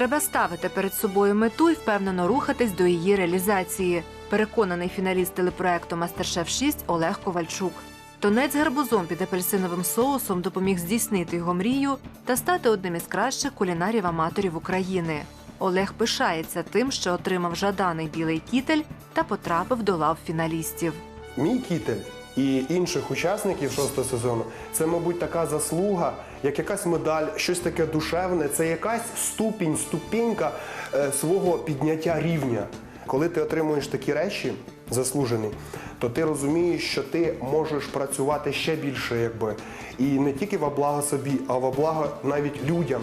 Треба ставити перед собою мету і впевнено рухатись до її реалізації. Переконаний фіналіст телепроекту Мастер-Шеф 6 Олег Ковальчук. Тонець гарбузом під апельсиновим соусом допоміг здійснити його мрію та стати одним із кращих кулінарів-аматорів України. Олег пишається тим, що отримав жаданий білий кітель та потрапив до лав фіналістів. Мій кітель і інших учасників шостого сезону це, мабуть, така заслуга, як якась медаль, щось таке душевне, це якась ступінь, ступінька е, свого підняття рівня. Коли ти отримуєш такі речі, заслужені, то ти розумієш, що ти можеш працювати ще більше, якби і не тільки во благо собі, а во благо навіть людям.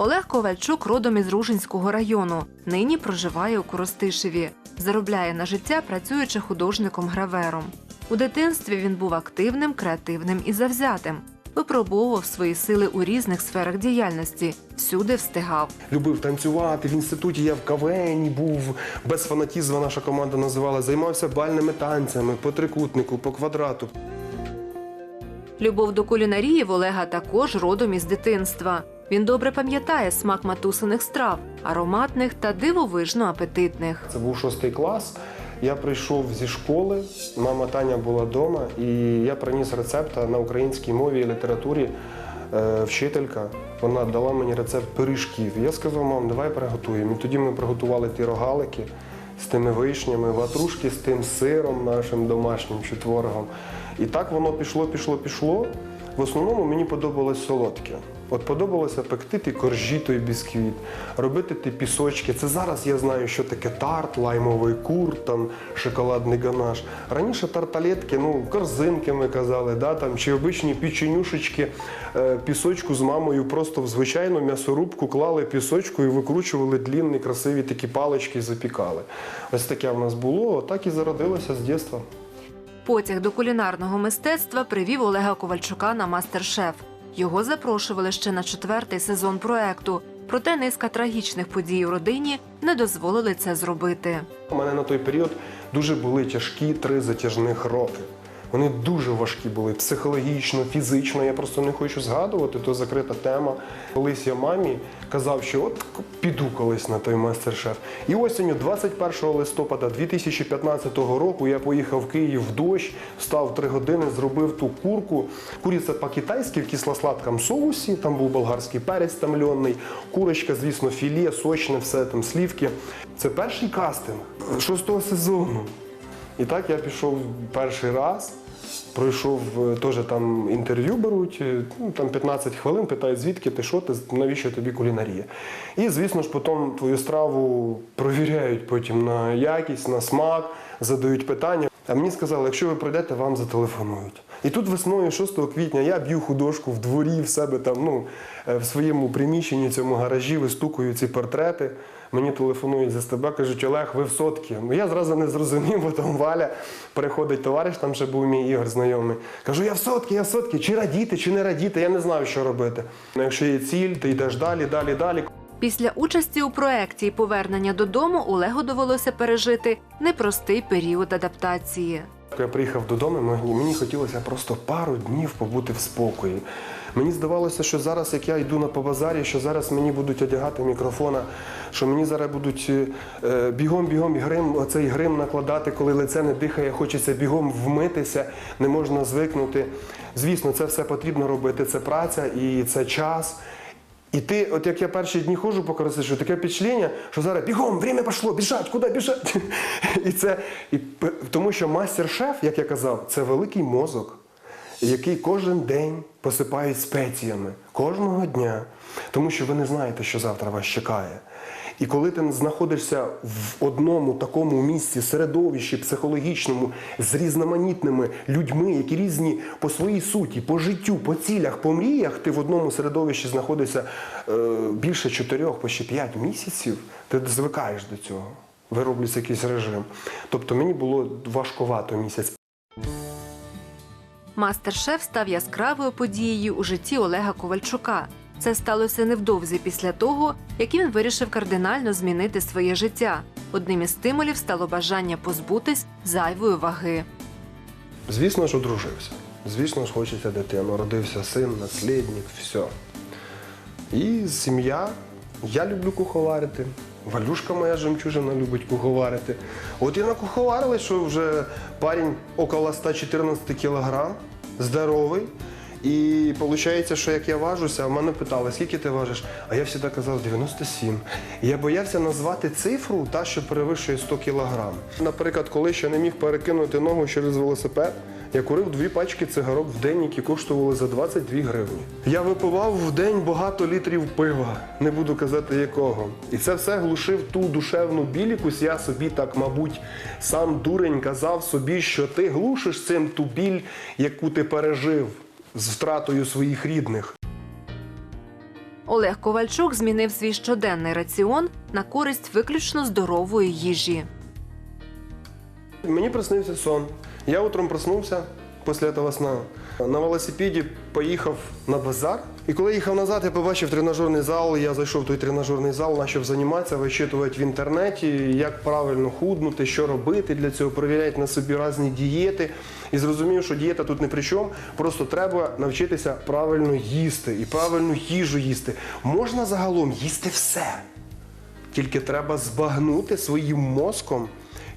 Олег Ковальчук родом із Ружинського району. Нині проживає у Коростишеві. Заробляє на життя, працюючи художником-гравером. У дитинстві він був активним, креативним і завзятим. Випробовував свої сили у різних сферах діяльності, всюди встигав. Любив танцювати в інституті. Я в КВНі був без фанатізму. Наша команда називала. Займався бальними танцями по трикутнику, по квадрату. Любов до кулінарії в Олега також родом із дитинства. Він добре пам'ятає смак матусиних страв, ароматних та дивовижно апетитних. Це був шостий клас. Я прийшов зі школи, мама Таня була вдома, і я приніс рецепт на українській мові і літературі. Е, Вчителька вона дала мені рецепт пиріжків. Я сказав, мам, давай приготуємо. І тоді ми приготували ті рогалики з тими вишнями, ватрушки з тим сиром нашим домашнім чи творогом. І так воно пішло, пішло, пішло. В основному мені подобалось солодке. От подобалося пекти ті коржі, той бісквіт, робити ті пісочки. Це зараз я знаю, що таке тарт, лаймовий кур, там шоколадний ганаш. Раніше тарталетки, ну корзинки ми казали, да, там, чи обичні печенюшечки, е, пісочку з мамою просто в звичайну м'ясорубку клали пісочку і викручували длінні, красиві такі палички і запікали. Ось таке в нас було, так і зародилося з дитинства. Потяг до кулінарного мистецтва привів Олега Ковальчука на мастер-шеф. Його запрошували ще на четвертий сезон проекту. Проте низка трагічних подій у родині не дозволили це зробити. У мене на той період дуже були тяжкі три затяжних роки. Вони дуже важкі були психологічно, фізично. Я просто не хочу згадувати, то закрита тема. Колись я мамі казав, що от піду колись на той майстер-шеф. І осінню 21 листопада 2015 року я поїхав в Київ в дощ, став три години, зробив ту курку. Куриця по-китайськи в кисло-сладкому соусі, там був болгарський перець там льонний, курочка, звісно, філе, сочне, все там слівки. Це перший кастинг шостого сезону. І так я пішов перший раз, пройшов е, теж там інтерв'ю беруть, е, ну, там 15 хвилин, питають, звідки ти, що ти, навіщо тобі кулінарія. І, звісно ж, потім твою страву провіряють потім на якість, на смак, задають питання. А мені сказали, якщо ви прийдете, вам зателефонують. І тут весною, 6 квітня, я б'ю художку в дворі в себе там, ну, е, в своєму приміщенні, цьому гаражі, вистукую ці портрети. Мені телефонують з СТБ, кажуть, Олег, ви в сотки. Ну я зразу не зрозумів, бо там Валя приходить товариш, там ще був мій Ігор знайомий. Кажу, я в сотки, я в сотки. Чи радіти, чи не радіти, я не знаю, що робити. Ну, Якщо є ціль, ти йдеш далі, далі, далі. Після участі у проекті і повернення додому Олегу довелося пережити непростий період адаптації. Я приїхав додому, мені хотілося просто пару днів побути в спокої. Мені здавалося, що зараз, як я йду на побазарі, що зараз мені будуть одягати мікрофона, що мені зараз будуть е, бігом-бігом грим, оцей грим накладати, коли лице не дихає, хочеться бігом вмитися, не можна звикнути. Звісно, це все потрібно робити. Це праця і це час. І ти, от як я перші дні ходжу по Коростишеву, таке впечатлення, що зараз бігом, время пішло, біжать, куди біжать. І це, і, тому що мастер-шеф, як я казав, це великий мозок, який кожен день посипають спеціями, кожного дня. Тому що ви не знаєте, що завтра вас чекає. І коли ти знаходишся в одному такому місці, середовищі психологічному, з різноманітними людьми, які різні по своїй суті, по життю, по цілях, по мріях, ти в одному середовищі знаходишся е, більше чотирьох, по ще п'ять місяців, ти звикаєш до цього. Вироблюється якийсь режим. Тобто мені було важковато місяць. Мастер-шеф став яскравою подією у житті Олега Ковальчука. Це сталося невдовзі після того, як він вирішив кардинально змінити своє життя. Одним із стимулів стало бажання позбутись зайвої ваги. Звісно ж, одружився. Звісно ж, хочеться дитину. Родився син, наслідник, все. І сім'я. Я люблю куховарити. Валюшка моя жемчужина любить куховарити. От і накуховарили, що вже парень около 114 кілограм, здоровий. І виходить, що як я важуся, в мене питали, скільки ти важиш? А я завжди казав 97. І я боявся назвати цифру, та, що перевищує 100 кілограм. Наприклад, коли ще не міг перекинути ногу через велосипед, я курив дві пачки цигарок в день, які коштували за 22 гривні. Я випивав в день багато літрів пива, не буду казати якого. І це все глушив ту душевну біль, якусь я собі так, мабуть, сам дурень казав собі, що ти глушиш цим ту біль, яку ти пережив з втратою своїх рідних. Олег Ковальчук змінив свій щоденний раціон на користь виключно здорової їжі. Мені приснився сон. Я утром проснувся після цього сна. На велосипеді поїхав на базар. І коли їхав назад, я побачив тренажерний зал. Я зайшов в той тренажерний зал, почав займатися, вичитувати в інтернеті, як правильно худнути, що робити для цього, перевіряти на собі різні дієти. І зрозумів, що дієта тут не при чому. Просто треба навчитися правильно їсти і правильну їжу їсти. Можна загалом їсти все. Тільки треба збагнути своїм мозком,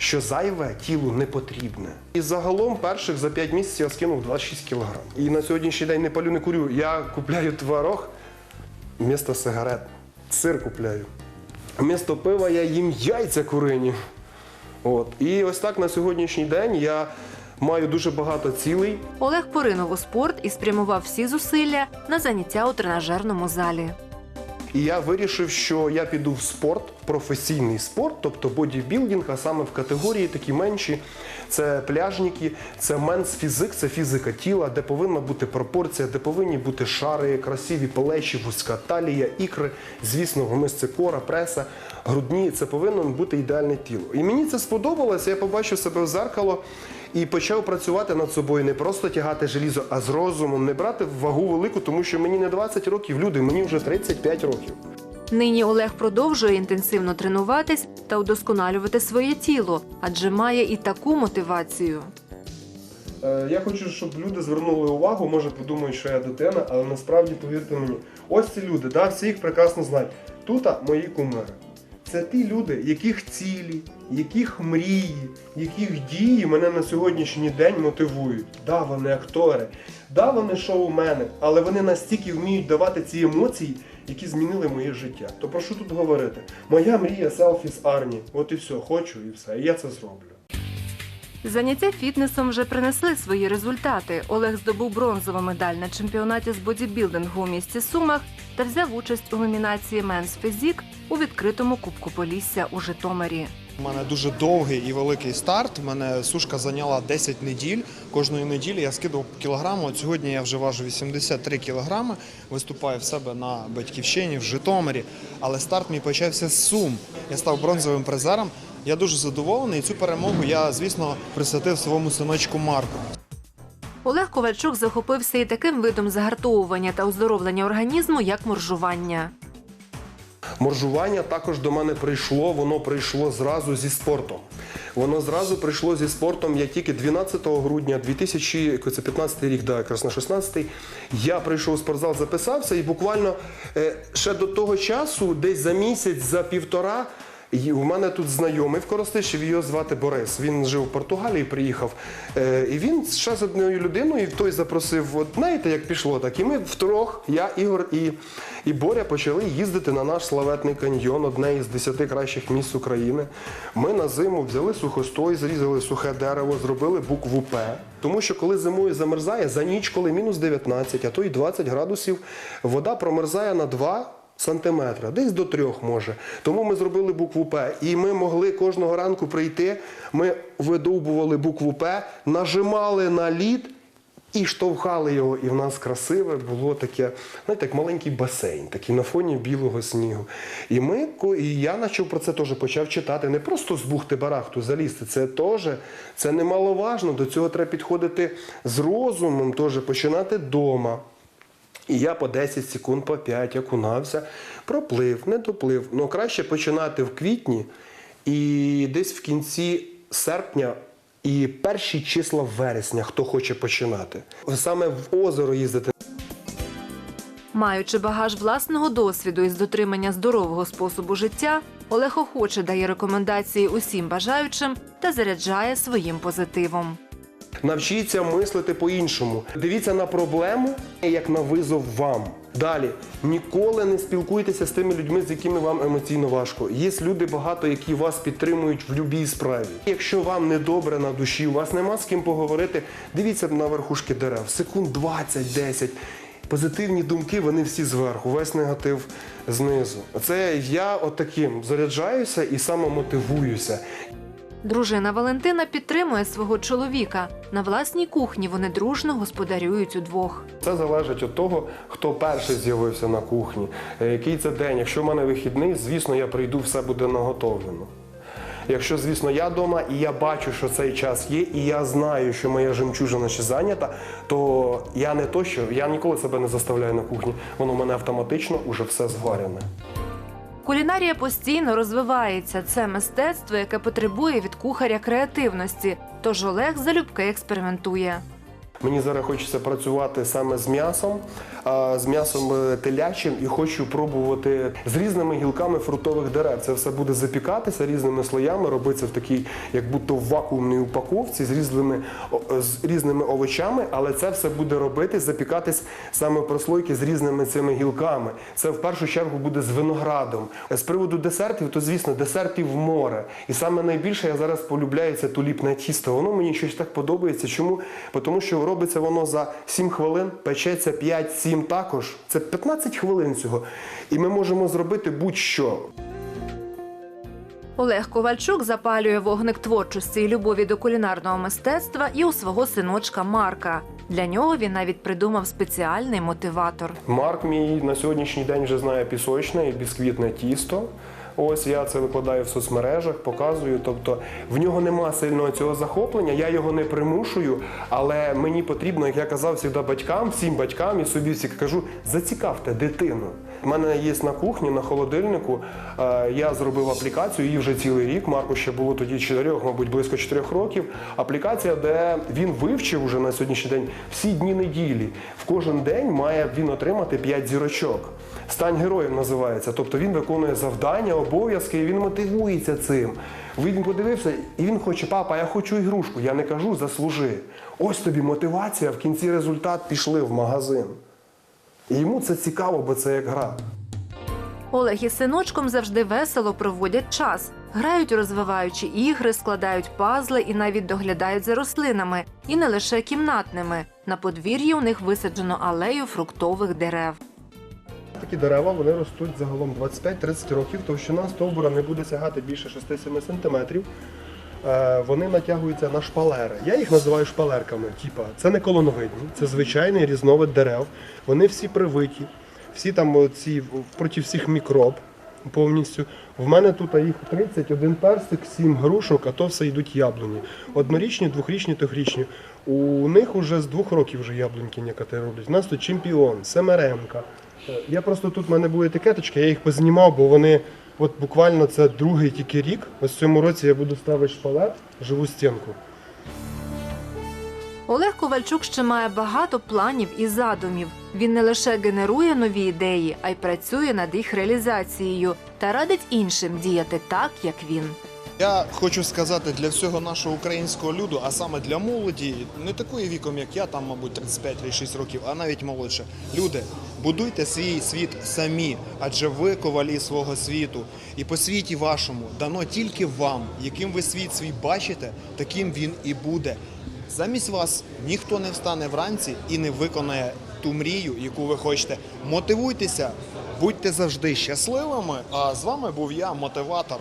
що зайве тілу не потрібне. І загалом перших за 5 місяців я скинув 26 кг. І на сьогоднішній день не палю, не курю. Я купляю творог вмісто сигарет. Сир купляю. Вмісто пива я їм яйця курині. От. І ось так на сьогоднішній день я маю дуже багато цілей. Олег поринув у спорт і спрямував всі зусилля на заняття у тренажерному залі. І я вирішив, що я піду в спорт, професійний спорт, тобто бодібілдинг, а саме в категорії такі менші. Це пляжники, це менс фізик, це фізика тіла, де повинна бути пропорція, де повинні бути шари, красиві плечі, вузька талія, ікри, звісно, мишці кора, преса, грудні. Це повинно бути ідеальне тіло. І мені це сподобалося. Я побачив себе в зеркало і почав працювати над собою, не просто тягати желізо, а з розумом, не брати вагу велику, тому що мені не 20 років, люди, мені вже 35 років. Нині Олег продовжує інтенсивно тренуватись та удосконалювати своє тіло, адже має і таку мотивацію. Е, Я хочу, щоб люди звернули увагу, може подумають, що я дитина, але насправді повірте мені, ось ці люди, да, всі їх прекрасно знають. Тут мої кумири. Це ті люди, яких цілі, яких мрії, яких дії мене на сьогоднішній день мотивують. Да, вони актори, да, вони шоумени, але вони настільки вміють давати ці емоції, які змінили моє життя. То про що тут говорити? Моя мрія селфі з Арні. От і все, хочу і все. І я це зроблю. Заняття фітнесом вже принесли свої результати. Олег здобув бронзову медаль на чемпіонаті з бодібілдингу у місті Сумах та взяв участь у номінації Менс Фізік у відкритому Кубку Полісся у Житомирі. У мене дуже довгий і великий старт. У мене сушка зайняла 10 неділь. Кожної неділі я скидував по кілограму. От сьогодні я вже важу 83 кілограми. Виступаю в себе на батьківщині в Житомирі. Але старт мій почався з Сум. Я став бронзовим призером. Я дуже задоволений. І цю перемогу я, звісно, присвятив своєму синочку Марку. Олег Ковальчук захопився і таким видом загартовування та оздоровлення організму, як моржування. Моржування також до мене прийшло, воно прийшло зразу зі спортом. Воно зразу прийшло зі спортом. Я тільки 12 грудня 2015 рік, да, якраз на 16-й, я прийшов у спортзал, записався і буквально е, ще до того часу, десь за місяць, за півтора. І у мене тут знайомий в Коростишеві, його звати Борис. Він жив в Португалії, приїхав. Е, і він ще з однією людиною, і той запросив, от знаєте, як пішло так. І ми втрьох, я, Ігор і, і Боря, почали їздити на наш славетний каньйон, одне із десяти кращих місць України. Ми на зиму взяли сухостой, зрізали сухе дерево, зробили букву П. Тому що коли зимою замерзає, за ніч, коли мінус 19, а то й 20 градусів, вода промерзає на 2 сантиметра, десь до трьох може. Тому ми зробили букву П. І ми могли кожного ранку прийти, ми видовбували букву П, нажимали на лід і штовхали його. І в нас красиве було таке, знаєте, як маленький басейн, такий на фоні білого снігу. І ми, і я почав про це теж почав читати. Не просто з бухти барахту залізти, це теж це немаловажно. До цього треба підходити з розумом, теж починати вдома. І я по 10 секунд, по 5 окунався, проплив, не доплив. Ну краще починати в квітні і десь в кінці серпня І перші числа вересня, хто хоче починати. Саме в озеро їздити Маючи багаж власного досвіду із дотримання здорового способу життя, Олег охоче дає рекомендації усім бажаючим та заряджає своїм позитивом. Навчіться мислити по-іншому. Дивіться на проблему як на визов вам. Далі ніколи не спілкуйтеся з тими людьми, з якими вам емоційно важко. Є люди багато, які вас підтримують в будь-якій справі. Якщо вам не добре на душі, у вас нема з ким поговорити. Дивіться на верхушки дерев, секунд 20-10. Позитивні думки, вони всі зверху, весь негатив знизу. Це я отаким заряджаюся і самомотивуюся. Дружина Валентина підтримує свого чоловіка. На власній кухні вони дружно господарюють удвох. Це залежить від того, хто перший з'явився на кухні, е, який це день. Якщо в мене вихідний, звісно, я прийду, все буде наготовлено. Якщо, звісно, я вдома і я бачу, що цей час є, і я знаю, що моя жемчужина ще зайнята, то я не то, що я ніколи себе не заставляю на кухні. Воно в мене автоматично уже все зварене. Кулінарія постійно розвивається. Це мистецтво, яке потребує від кухаря креативності. Тож Олег залюбки експериментує. Мені зараз хочеться працювати саме з м'ясом, з м'ясом е, телячим і хочу пробувати з різними гілками фруктових дерев. Це все буде запікатися різними слоями, робиться в такій, як будто в вакуумній упаковці з різними, з різними овочами, але це все буде робитись, запікатись саме прослойки з різними цими гілками. Це в першу чергу буде з виноградом. З приводу десертів, то звісно, десертів море. І саме найбільше я зараз полюбляю це туліпне тісто. Воно мені щось так подобається. Чому? Тому що робиться воно за 7 хвилин, печеться 5-7 також. Це 15 хвилин цього. І ми можемо зробити будь-що. Олег Ковальчук запалює вогник творчості і любові до кулінарного мистецтва і у свого синочка Марка. Для нього він навіть придумав спеціальний мотиватор. Марк мій на сьогоднішній день вже знає пісочне і бісквітне тісто. Ось я це викладаю в соцмережах, показую. Тобто в нього нема сильного цього захоплення, я його не примушую, але мені потрібно, як я казав завжди батькам, всім батькам і собі всі кажу, зацікавте дитину. У мене є на кухні, на холодильнику. е, Я зробив аплікацію, її вже цілий рік. Марку ще було тоді 4, мабуть, близько 4 років. Аплікація, де він вивчив уже на сьогоднішній день всі дні неділі. В кожен день має він отримати 5 зірочок. Стань героєм називається. Тобто він виконує завдання, обов'язки, і він мотивується цим. Він подивився, і він хоче, папа, я хочу ігрушку. Я не кажу, заслужи. Ось тобі мотивація, в кінці результат пішли в магазин. І йому це цікаво, бо це як гра. Олег із синочком завжди весело проводять час. Грають розвиваючі ігри, складають пазли і навіть доглядають за рослинами, і не лише кімнатними. На подвір'ї у них висаджено алею фруктових дерев. Такі дерева вони ростуть загалом 25-30 років, товщина стовбура не буде сягати більше 6-7 сантиметрів. Е, Вони натягуються на шпалери. Я їх називаю шпалерками. Типа, це не колоновидні, це звичайний різновид дерев. Вони всі привиті, всі там ці проти всіх мікроб повністю. В мене тут їх 31 персик, 7 грушок, а то все йдуть яблуні. Однорічні, двохрічні, трьохрічні. У них уже з двох років вже яблуньки некоторі роблять. У нас тут чемпіон, семеремка. Е, Я просто тут в мене були етикеточки, я їх познімав, бо вони от буквально це другий тільки рік. Ось в цьому році я буду ставити шпалет, живу стінку. Олег Ковальчук ще має багато планів і задумів. Він не лише генерує нові ідеї, а й працює над їх реалізацією та радить іншим діяти так, як він. Я хочу сказати для всього нашого українського люду, а саме для молоді, не такої віком, як я, там, мабуть, 35-36 років, а навіть молодше. Люди, будуйте свій світ самі, адже ви ковалі свого світу. І по світі вашому дано тільки вам, яким ви світ свій бачите, таким він і буде. Замість вас ніхто не встане вранці і не виконає ту мрію, яку ви хочете. Мотивуйтеся, будьте завжди щасливими. А з вами був я, мотиватор.